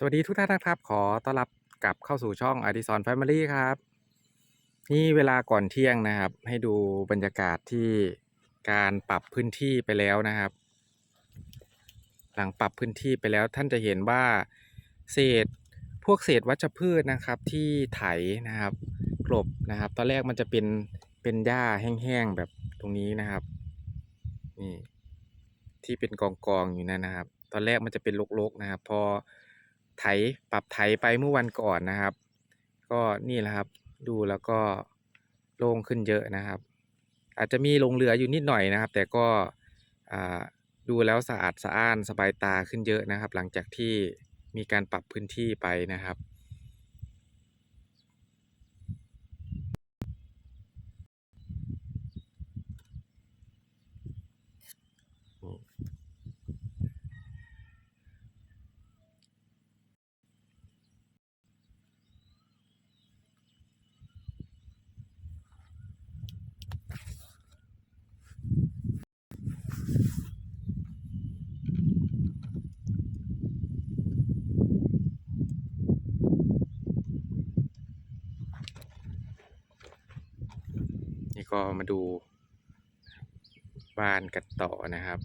สวัสดีทุกท่านนะครับ ขอต้อนรับกลับเข้าสู่ช่อง a d i s o n Family ครับ นี่เวลาก่อนเที่ยงนะครับ ให้ดูบรรยากาศที่การปรับพื้นที่ไปแล้วนะครับ หลังปรับพื้นที่ไปแล้วท่านจะเห็นว่าเศษพวกเศษวัชพืชนะครับที่ไถนะครับกลบนะครับ ตอนแรกมันจะเป็นเป็นหญ้าแห้งๆแบบตรงนี้นะครับนี่ที่เป็นกองกองๆอยู่นั่นนะครับ ตอนแรกมันจะเป็นรกๆนะครับ พอ ไถปรับไถไปเมื่อวันก่อนนะครับ ก็นี่แหละครับ ดูแล้วก็โล่งขึ้นเยอะนะครับ อาจจะมีลงเหลืออยู่นิดหน่อยนะครับ แต่ก็ดูแล้วสะอาดสะอ้านสบายตาขึ้นเยอะนะครับ หลังจากที่มีการปรับพื้นที่ไปนะครับ ก็มาดูบ้านกันต่อนะครับ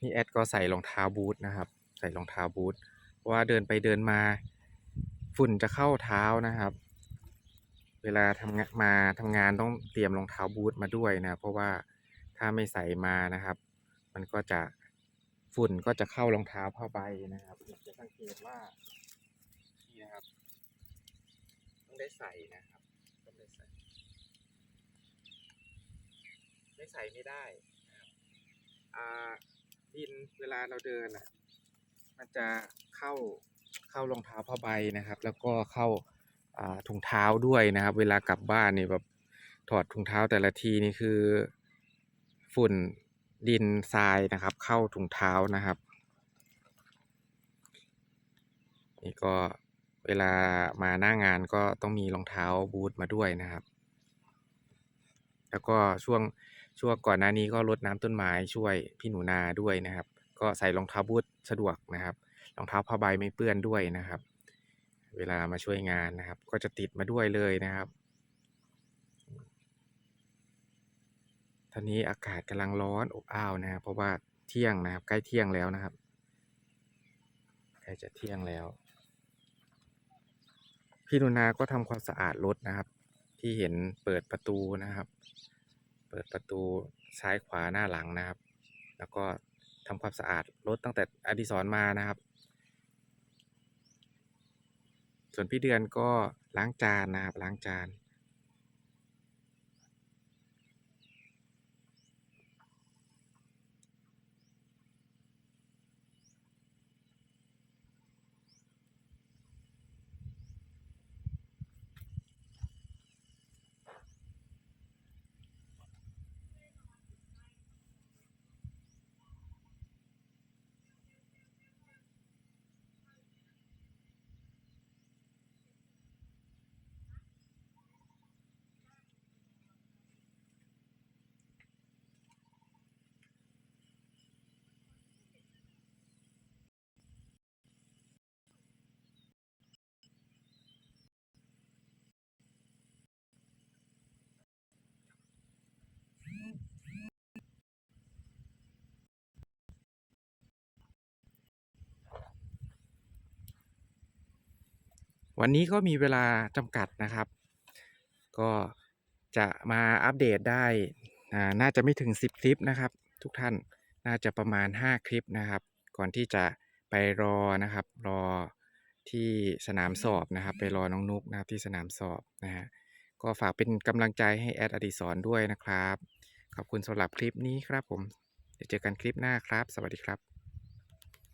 นี่แอดก็ใส่รองเท้าบูทนะครับ ใส่รองเท้าบูทเพราะว่าเดินไปเดินมาฝุ่นจะเข้าเท้านะครับ เวลาทำงานมาทำงานต้องเตรียมรองเท้าบูทมาด้วยนะ เพราะว่าถ้าไม่ใส่มานะครับ มันก็จะฝุ่นก็จะเข้ารองเท้าผ้าใบนะครับจะสังเกตว่านี่นะครับต้องได้ใส่นะครับต้องได้ใส่ ไม่ใส่ไม่ได้นะครับอ่า ดินเวลาเราเดินอะ มันจะเข้าเข้ารองเท้าผ้าใบนะครับ แล้วก็เข้าอ่าถุงเท้าด้วยนะครับ เวลากลับบ้านนี่แบบถอดถุงเท้าแต่ละทีนี่คือ ฝุ่นดินทรายนะครับ เข้าถุงเท้านะครับ นี่ก็เวลามาหน้างานก็ต้องมีรองเท้าบูทมาด้วยนะครับ แล้วก็ช่วงช่วงก่อนหน้านี้ก็รดน้ำต้นไม้ช่วยพี่หนูนาด้วยนะครับ ก็ใส่รองเท้าบูทสะดวกนะครับรองเท้าผ้าใบไม่เปื้อนด้วยนะครับ เวลามาช่วยงานนะครับ ก็จะติดมาด้วยเลยนะครับตอนนี้อากาศกำลังร้อนอบอ้าวนะครับเพราะว่าเที่ยงนะครับ ใกล้เที่ยงแล้วนะครับใกล้จะเที่ยงแล้ว พี่หนูนาก็ทำความสะอาดรถนะครับ ที่เห็นเปิดประตูนะครับ เปิดประตูซ้ายขวาหน้าหลังนะครับ แล้วก็ทำความสะอาดรถตั้งแต่อดิศรมานะครับ ส่วนพี่เดือนก็ล้างจานนะครับล้างจาน วันนี้ก็มีเวลาจำกัดนะครับ ก็จะมาอัปเดตได้น่าจะไม่ถึง 10 คลิปนะครับ ทุกท่านน่าจะประมาณ 5 คลิปนะครับ ก่อนที่จะไปรอนะครับ รอที่สนามสอบนะครับ ไปรอน้องนุกนะครับที่สนามสอบนะฮะก็ฝากเป็นกำลังใจให้แอดอดิศรด้วยนะครับ ขอบคุณสำหรับคลิปนี้ครับผม เดี๋ยวเจอกันคลิปหน้าครับ สวัสดีครับ